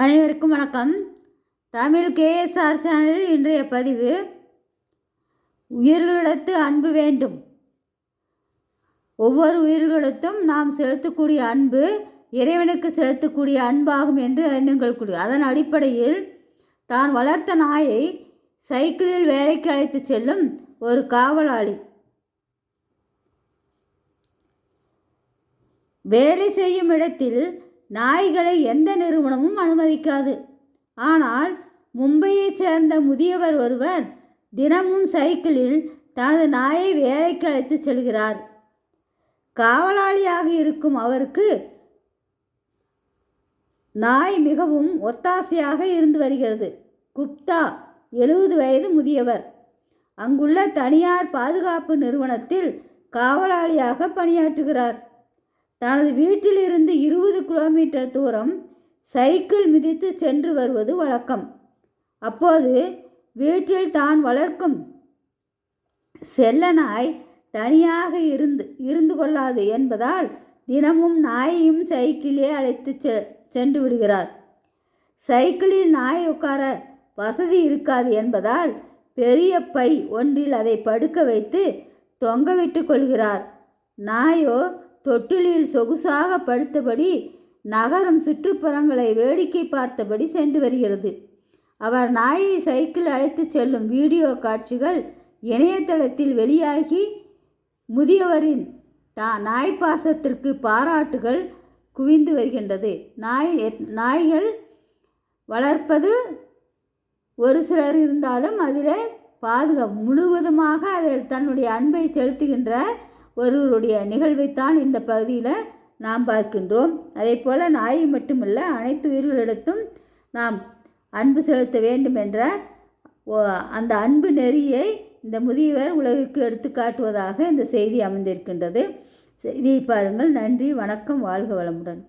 அனைவருக்கும் வணக்கம். தமிழ் கேஎஸ்ஆர் சேனலில் இன்றைய பதிவு உயிர்களிடத்து அன்பு வேண்டும். ஒவ்வொரு உயிர்களிடத்தும் நாம் செலுத்தக்கூடிய அன்பு இறைவனுக்கு செலுத்தக்கூடிய அன்பாகும் என்று எண்ணுங்கள் கூடிய அதன் அடிப்படையில் தான் வளர்த்த நாயை சைக்கிளில் வேலைக்கு அழைத்து செல்லும் ஒரு காவலாளி. வேலை செய்யும் இடத்தில் நாய்களை எந்த நிறுவனமும் அனுமதிக்காது. ஆனால் மும்பையைச் சேர்ந்த முதியவர் ஒருவர் தினமும் சைக்கிளில் தனது நாயை வேலைக்கு அழைத்து செல்கிறார். காவலாளியாக இருக்கும் அவருக்கு நாய் மிகவும் ஒத்தாசையாக இருந்து வருகிறது. குப்தா எழுபது வயது முதியவர். அங்குள்ள தனியார் பாதுகாப்பு நிறுவனத்தில் காவலாளியாக பணியாற்றுகிறார். தனது வீட்டிலிருந்து இருபது கிலோமீட்டர் தூரம் சைக்கிள் மிதித்து சென்று வருவது வழக்கம். அப்போது வீட்டில் தான் வளர்க்கும் செல்ல நாய் தனியாக இருந்து இருந்து கொள்ளாது என்பதால் தினமும் நாயையும் சைக்கிளே அழைத்து செ சென்று விடுகிறார். சைக்கிளில் நாய் உட்கார வசதி இருக்காது என்பதால் பெரிய பை ஒன்றில் அதை படுக்க வைத்து தொங்கவிட்டு கொள்கிறார். நாயோ தொட்டிலில் சொகுசாக படுத்தபடி நகரம் சுற்றுப்புறங்களை வேடிக்கை பார்த்தபடி சென்று வருகிறது. அவர் நாயை சைக்கிள் அழைத்து செல்லும் வீடியோ காட்சிகள் இணையதளத்தில் வெளியாகி முதியவரின் தா நாய் பாசத்திற்கு பாராட்டுகள் குவிந்து வருகின்றது. நாய் நாய்கள் வளர்ப்பது ஒரு சிலர் இருந்தாலும் அதில் பாதுகாப்பு முழுவதுமாக அதில் தன்னுடைய அன்பை செலுத்துகின்ற ஒருவருடைய நிகழ்வைத்தான் இந்த பகுதியில் நாம் பார்க்கின்றோம். அதே போல் நாயை மட்டுமல்ல அனைத்து உயிர்களிடத்தும் நாம் அன்பு செலுத்த வேண்டும் என்ற அந்த அன்பு நெறியை இந்த முதியவர் உலகிற்கு எடுத்து காட்டுவதாக இந்த செய்தி அமைந்திருக்கின்றது. செய்தியை பாருங்கள். நன்றி வணக்கம் வாழ்க வளமுடன்.